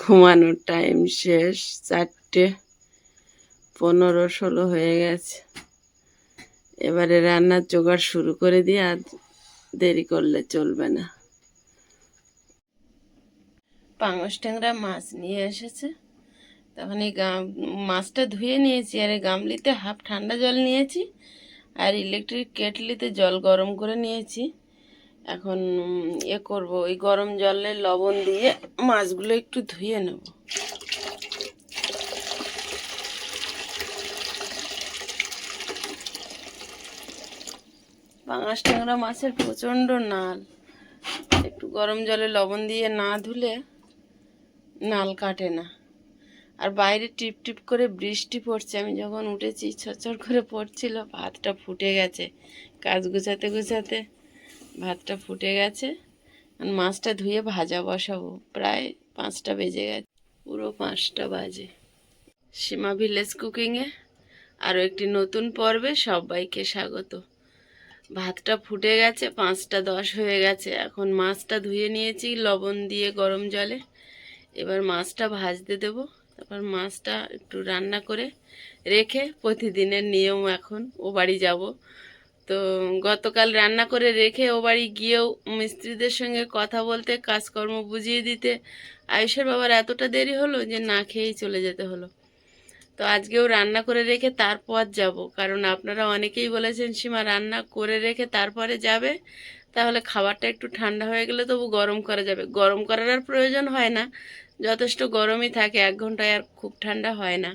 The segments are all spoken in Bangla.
ঘুমানোর টাইম শেষ, চারটে, পনেরো, ষোলো হয়ে গেছে। এবারে রান্নার জোগাড় শুরু করে দিয়ে আর দেরি করলে চলবে না। পাঙস ট্যাংরা মাছ নিয়ে এসেছে। তখন এই মাছটা ধুয়ে নিয়েছি, আর এই গামলিতে হাফ ঠান্ডা জল নিয়েছি, আর ইলেকট্রিক কেটলিতে জল গরম করে নিয়েছি। এখন এ করব, ওই গরম জলে লবণ দিয়ে মাছগুলো একটু ধুয়ে নেব। পাঙাশ ট্যাংরা মাছের প্রচণ্ড নাল। একটু গরম জলে লবণ দিয়ে না ধুলে নাল কাটে না। আর বাইরে টিপ টিপ করে বৃষ্টি পড়ছে, আমি যখন উঠেছি ছচর করে পড়ছিল, ভাতটা ফুটে গেছে। কাজ গুছাতে গুছাতে ভাতটা ফুটে গেছে আর মাছটা ধুয়ে ভাজা বসাবো। প্রায় পাঁচটা বেজে গেছে। পুরো পাঁচটা বাজে। সীমা ভিলেজ কুকিংয়ে আরও একটি নতুন পর্বে সবাইকে স্বাগত। ভাতটা ফুটে গেছে, পাঁচটা দশ হয়ে গেছে। এখন মাছটা ধুয়ে নিয়েছি, লবণ দিয়ে গরম জলে। এবার মাছটা ভাজতে দেবো। তারপর মাছটা একটু রান্না করে রেখে প্রতিদিনের নিয়ম এখন, ও বাড়ি যাব। তো গতকাল রান্না করে রেখে ও বাড়ি গিয়েও মিস্ত্রিদের সঙ্গে কথা বলতে, কাজকর্ম বুঝিয়ে দিতে আয়ুষের বাবার এতটা দেরি হলো যে না খেয়েই চলে যেতে হলো। তো আজকেও রান্না করে রেখে তারপর যাব, কারণ আপনারা অনেকেই বলেছেন, সীমা রান্না করে রেখে তারপরে যাবে, তাহলে খাবারটা একটু ঠান্ডা হয়ে গেলে তবু গরম করা যাবে। গরম করার আর প্রয়োজন হয় না, যথেষ্ট গরমই থাকে, এক ঘন্টায় আর খুব ঠান্ডা হয় না।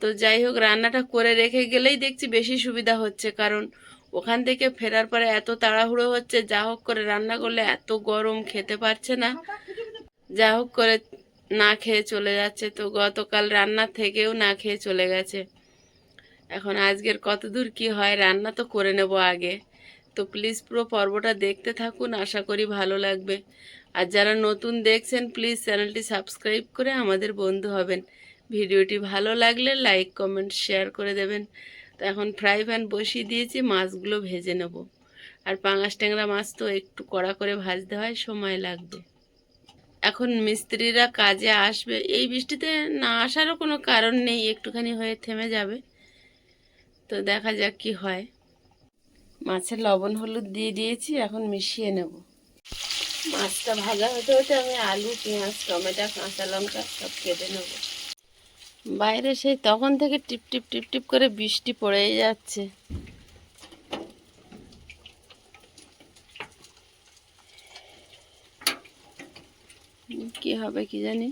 তো যাই হোক, রান্নাটা করে রেখে গেলেই দেখছি বেশি সুবিধা হচ্ছে, কারণ ওখান থেকে ফেরার পরে এত তাড়াহুড়ো হচ্ছে, যা হোক করে রান্না করলে এত গরম খেতে পারছে না। যা হোক করে না খেয়ে চলে যাচ্ছে, তো গতকাল রান্না থেকেও না খেয়ে চলে গেছে। এখন আজকের কত দূর কি হয়, রান্না তো করে নেব আগে। তো প্লিজ পুরো পর্বটা দেখতে থাকুন, আশা করি ভালো লাগবে। আর যারা নতুন দেখছেন প্লিজ চ্যানেলটি সাবস্ক্রাইব করে আমাদের বন্ধু হবেন। ভিডিওটি ভালো লাগলে লাইক কমেন্ট শেয়ার করে দেবেন। তো এখন ফ্রাই প্যান বসিয়ে দিয়েছি, মাছগুলো ভেজে নেব। আর পাঙাশ ট্যাংরা মাছ তো একটু কড়া করে ভাজতে হয়, সময় লাগবে। এখন মিস্ত্রিরা কাজে আসবে। এই বৃষ্টিতে না আসারও কোনো কারণ নেই, একটুখানি হয়ে থেমে যাবে। তো দেখা যাক কি হয়। মাছের লবণ হলুদ দিয়ে দিয়েছি, এখন মিশিয়ে নেব। মাছটা ভাজা হতে হতে আমি আলু, পেঁয়াজ, টমেটো, কাঁচা লঙ্কা সব কেটে নেব। বাইরে সেই তখন থেকে টিপ টিপ টিপ টিপ করে বৃষ্টি পড়েই যাচ্ছে। কি হবে কি জানি?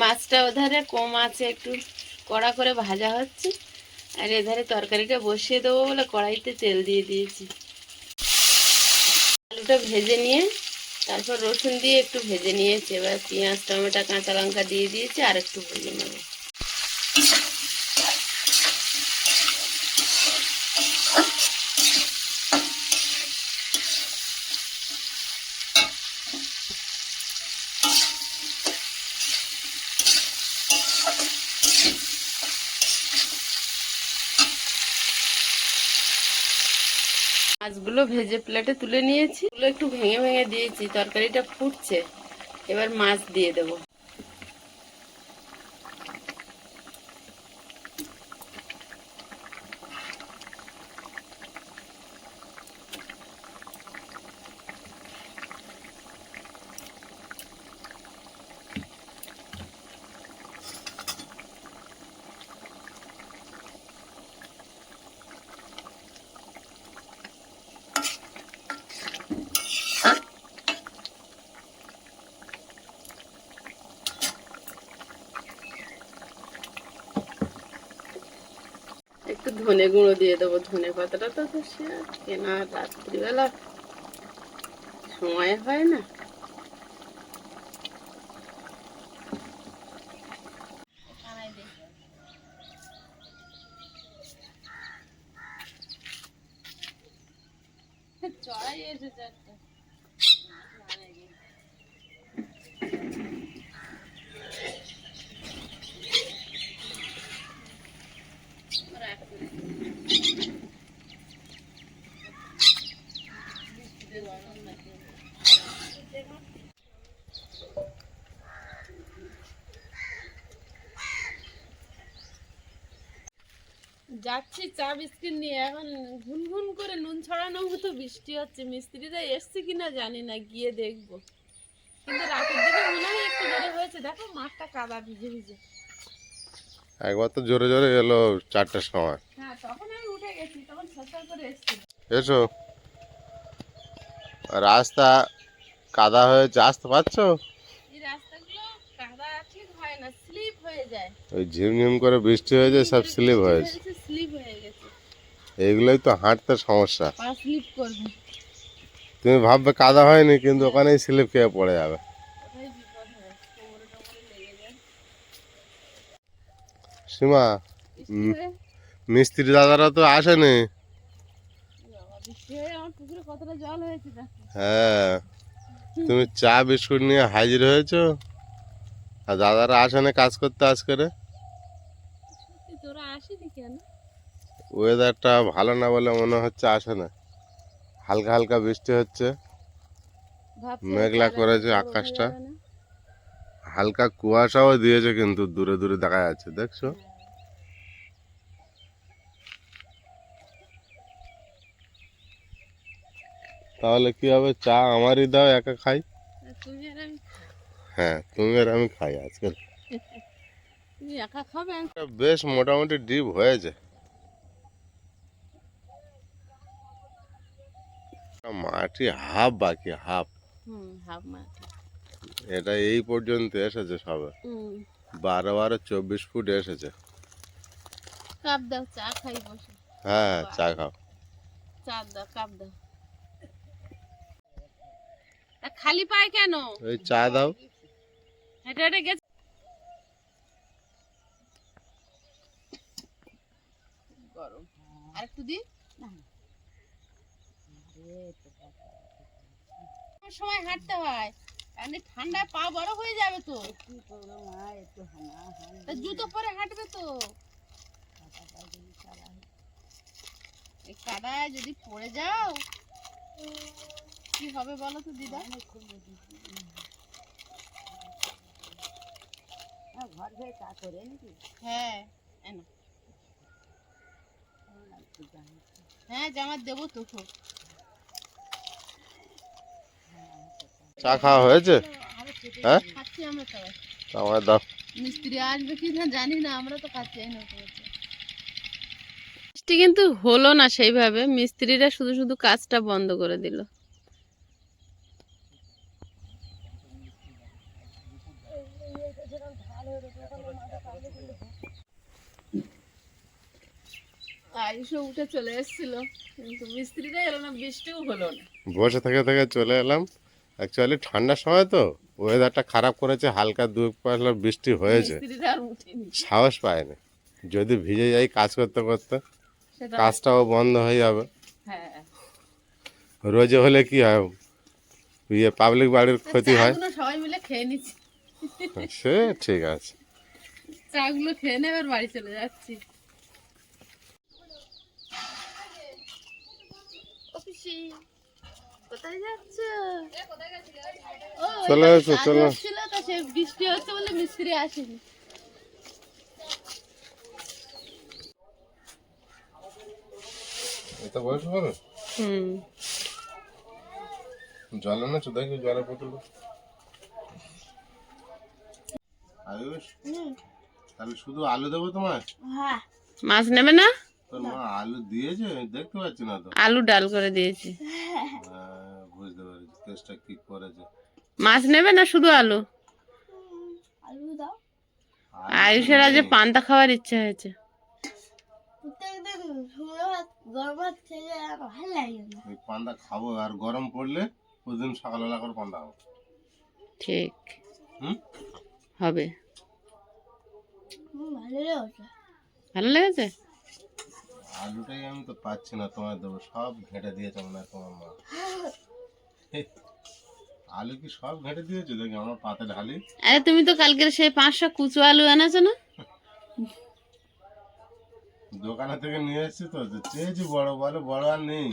মাছটা ওধারে কম আছে, একটু কড়া করে ভাজা হচ্ছে। আর এধারে তরকারিটা বসিয়ে দেবো বলে কড়াইতে তেল দিয়ে দিয়েছি। আলুটা ভেজে নিয়ে তারপর রসুন দিয়ে একটু ভেজে নিয়েছি। এবার পেঁয়াজ, টমেটো, কাঁচা লঙ্কা দিয়ে দিয়েছি, আর একটু ভেজে নেব মাছগুলো ভেজে প্লেটে তুলে নিয়েছি। একটু ভেঙে ভেঙে দিয়েছি, তরকারিটা ফুটছে। এবার মাছ দিয়ে দেবো একটু ধনে গুঁড়ো দিয়ে দেবো। ধনে পাতাটা তো সে কেনা রাত্রিবেলা। সময় হয় না। যাচ্ছি চা বিস্কিট নিয়ে। এখন ঘুন ঘুন করে নুন ছড়ানো মতো বৃষ্টি হচ্ছে। মিস্ত্রিরা এসছে কিনা জানি না গিয়ে দেখব। কিন্তু রাতের দিকে মনে হয় একটু জোরে হয়েছে। দেখো মাঠটা কাদা ভিজে ভিজে। একবার তো জোরে জোরে এলো চারটার সময়। হ্যাঁ তখন আমি উঠে গেছি তখন করে এসছি। এসো। রাস্তা কাদা হয়েছে আসতে পারছ এই রাস্তাগুলো কাদা ঠিক হয় না স্লিপ হয়ে যায়। ওই ঝিমঝিম করে বৃষ্টি সব স্লিপ হয়েছে স্লিপ হয়ে গেছে। এইগুলোই তো হাঁটতে সমস্যা। পা স্লিপ করবে। তুমি ভাববে কাদা হয়নি কিন্তু ওখানেই স্লিপ খেয়ে পড়ে যাবে। সীমা মিস্ত্রি দাদারা তো আসেনি। হ্যাঁ তুমি চা বিস্কুট নিয়ে হাজির হয়েছো? আর দাদারা আসেনি কাজ করতে আজ করে? ওয়েদারটা ভালো না বলে মনে হচ্ছে আসে না। হালকা হালকা বৃষ্টি হচ্ছে। মেঘলা করেছে আকাশটা। না? হালকা কুয়াশাও দিয়েছে কিন্তু দূরে দূরে দেখা যাচ্ছে দেখছ? তাহলে কি হবে? চা আমারই দাও একা খাই। তুমি আর আমি হ্যাঁ তুমি আর আমি খাই আজকে তুমি একা বেশ মোটামুটি ডিপ হয়েছে। মাটি হাফ বাকি হাফ। হাফ এটা এই পর্যন্ত এসেছে সবে। বারো বারো চব্বিশ ফুট এসেছে। কাপ দাও চা খাই বসে। হ্যাঁ চা খাও। চা দাও কাপ দাও। খালি পায় কেন? ওই চা দাও। হেঁটে হেঁটে গেছে। গরম। আর একটু দি সময় হাঁটতে হয়। এমনি ঠান্ডায় পা বড় হয়ে যাবে তো জুতো পরে হাঁটবে তো। এই কাদায় যদি পড়ে যাও কি হবে বলো তো দিদা? হ্যাঁ এনো। হ্যাঁ জামা দেবো তো চা খাওয়া হয়েছে? হ্যাঁ? খাচ্ছি আমরা সবাই আমার দাও। মিস্ত্রি আসবে কি না জানি না আমরা তো খাচ্ছি এই বৃষ্টি কিন্তু হলো না সেইভাবে। মিস্ত্রিরা শুধু শুধু কাজটা বন্ধ করে দিল। আয়ুষও উঠে চলে এসেছিল। কিন্তু মিস্ত্রিরা এলো না বৃষ্টিও হলো না। বসে থেকে থেকে চলে এলাম। অ্যাকচুয়ালি ঠান্ডার সময় তো ওয়েদারটা খারাপ করেছে হালকা দু বৃষ্টি হয়েছে। সাহস পায়নি। যদি ভিজে যাই কাজ করতে করতে কাজটাও বন্ধ হয়ে যাবে। হ্যাঁ। রোজে হলে কি হয়? ইয়ে পাবলিক বাড়ির ক্ষতি হয়। সবাই মিলে খেয়ে নিচ্ছি। সে ঠিক আছে। চাগুলো খেয়ে নেবে আর বাড়ি চলে যাচ্ছি। কোথায় যাচ্ছ? চলে এসো। তো সে বৃষ্টি হচ্ছে বলে মিস্ত্রি আসেনি। এটা বয়স হুম। জল বোতল আয়ুষ তাহলে শুধু আলু দেবো তোমার মাছ নেবে না? তোর মা আলু দিয়েছে? দেখতে পাচ্ছি না তো। আলু ডাল করে দিয়েছি। হ্যাঁ, বুঝতে পেরেছি। টেস্টটা কি করেছে? মাছ নেবে না শুধু আলু? আলু আয়ুষের আজ পান্তা খাওয়ার ইচ্ছা হয়েছে। পান্তা খাব আর গরম পড়লে প্রতিদিন সকালবেলা করে পান্তা খাব। ঠিক। হুম? হবে। ভালো লেগেছে? আলুটাই আমি তো পাচ্ছি না তোমার দেবো। সব ঘেঁটে দিয়েছে মনে হয় তোমার মা। আলু কি সব ঘেঁটে দিয়েছ? দেখি আমার পাতে ঢালি। আরে তুমি তো কালকের সেই পাঁচশো কুচু আলু এনেছো না? দোকানে থেকে নিয়ে এসেছি তো তো চেয়েছি বড় বলে বড় আর নেই।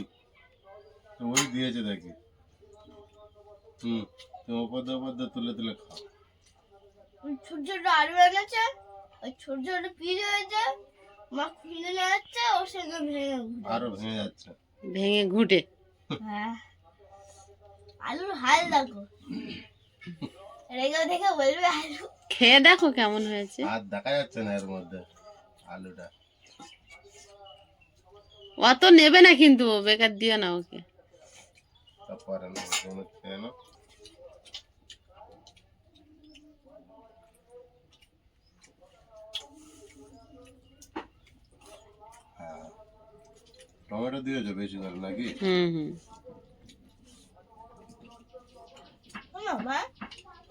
ওই দিয়েছে দেখি। হুম তুমি ওপর দিয়ে ওপর দিয়ে তুলে তুলে খাও। ওই ছোট ছোট আলু এনেছে ওই ছোট ছোট পিস হয়েছে আরও ভেঙে যাচ্ছে। ভেঙে ঘুঁটে। হ্যাঁ। আলুর হাল দেখো। রেগে দেখে বলবে আলু। খেয়ে দেখো কেমন হয়েছে। আর দেখা যাচ্ছে না এর মধ্যে আলুটা। অত নেবে না কিন্তু ও, বেকার দিও না ওকে। তারপরে না তুমি খেয়ে নাও হ্যাঁ টমেটো দিয়েছ বেশি করে নাকি? হুম হুম।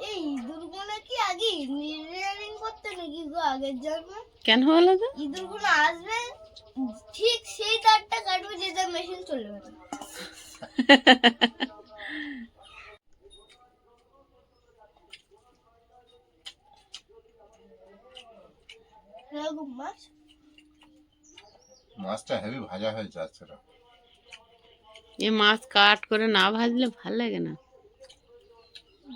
এই ইঁদুরগুলো কি আগে ইঞ্জিনিয়ারিং করতে নাকি গো আগের জন্মে? কেন হলো তো? ইঁদুরগুলো আসবে ঠিক সেই তারটা কাটবে যে তার মেশিন চলবে না। এরকম মাছ মাছটা হেভি ভাজা হয়েছে আজকে এ মাছ কাট করে না ভাজলে ভালো লাগে না।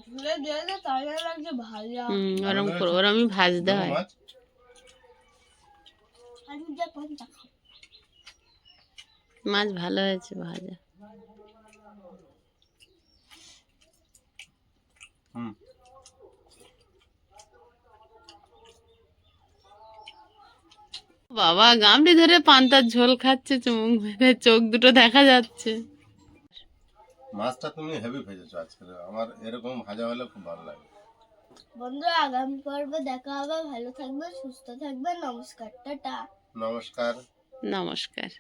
ঝুলে দিয়ে তাজা লাগছে ভাজা। হুম ওরম করে ওরমই ভাজতে হয়। মাছ? আমি যা পান্তা খাও মাছ ভালো হয়েছে ভাজা। বাবা গামড়ি ধরে পান্তার ঝোল খাচ্ছে চুমুক মেরে চোখ দুটো দেখা যাচ্ছে। মাছটা তুমি হেভি ভেজেছো আজকে আমার এরকম ভাজা হলে খুব ভালো লাগে। বন্ধুরা আগামী পর্বে দেখা হবে ভালো থাকবে সুস্থ থাকবে নমস্কার টাটা। নমস্কার। নমস্কার।